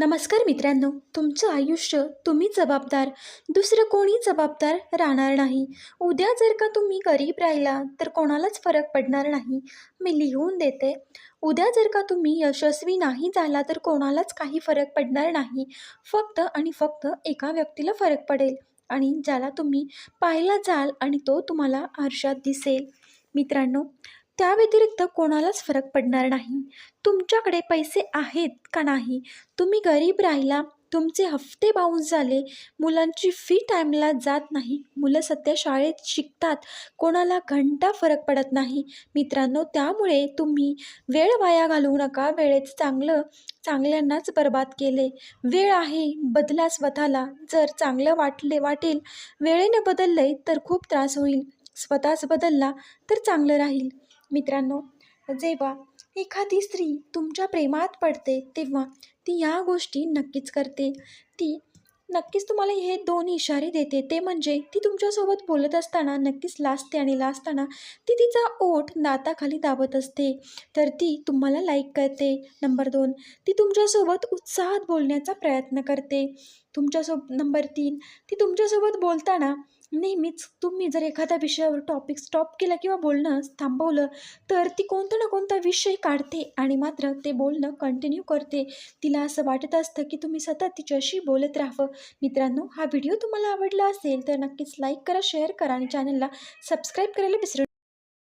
नमस्कार मित्रांनो तुमचं आयुष्य तुम्ही जबाबदार दुसरं कोणी जबाबदार राहणार नाही. उद्या जर का तुम्ही गरीब राहिला तर कोणालाच फरक पडणार नाही. मी लिहून देते उद्या जर का तुम्ही यशस्वी नाही झाला तर कोणालाच काही फरक पडणार नाही. फक्त आणि फक्त एका व्यक्तीला फरक पडेल आणि ज्याला तुम्ही पाहायला जाल आणि तो तुम्हाला आरशात दिसेल. मित्रांनो त्या व्यतिरिक्त कोणालाच फरक पडणार नाही. तुमच्याकडे पैसे आहेत का नाही? तुम्ही गरीब राहिला तुमचे हफ्ते बाउन्स झाले मुलांची फी टाईमला जात नाही मुलं सध्या शाळेत शिकतात कोणाला घंटा फरक पडत नाही. मित्रांनो त्यामुळे तुम्ही वेळ वाया घालवू नका वेळेचं चांगलं चांगल्यांनाच बर्बाद केले. वेळ आहे बदला स्वतःला. जर चांगलं वाटले वाटेल वेळेने बदलले तर खूप त्रास होईल. स्वतःच बदलला तर चांगलं राहील. मित्रांनो जेव्हा एखादी स्त्री तुमच्या प्रेमात पडते तेव्हा ती या गोष्टी नक्कीच करते. ती नक्कीच तुम्हाला हे दोन इशारे देते. ते म्हणजे ती तुमच्यासोबत बोलत असताना नक्कीच लाजते आणि लाजताना ती तिचा ओठ दाताखाली दाबत असते. तर ती तुम्हाला लाईक करते. नंबर दोन ती तुमच्यासोबत उत्साहात बोलण्याचा प्रयत्न करते. तुमच्यासोब नंबर तीन ती तुमच्यासोबत बोलताना नेहमीच तुम्ही जर एखाद्या विषयावर टॉपिक स्टॉप केला किंवा बोलणं थांबवलं तर ती कोणता ना कोणता विषय काढते आणि मात्र ते बोलणं कंटिन्यू करते. तिला असं वाटत असतं की तुम्ही सतत तिच्याशी बोलत राहावं. मित्रांनो हा व्हिडिओ तुम्हाला आवडला असेल तर नक्कीच लाईक करा शेअर करा आणि चॅनलला सबस्क्राईब करायला विसरू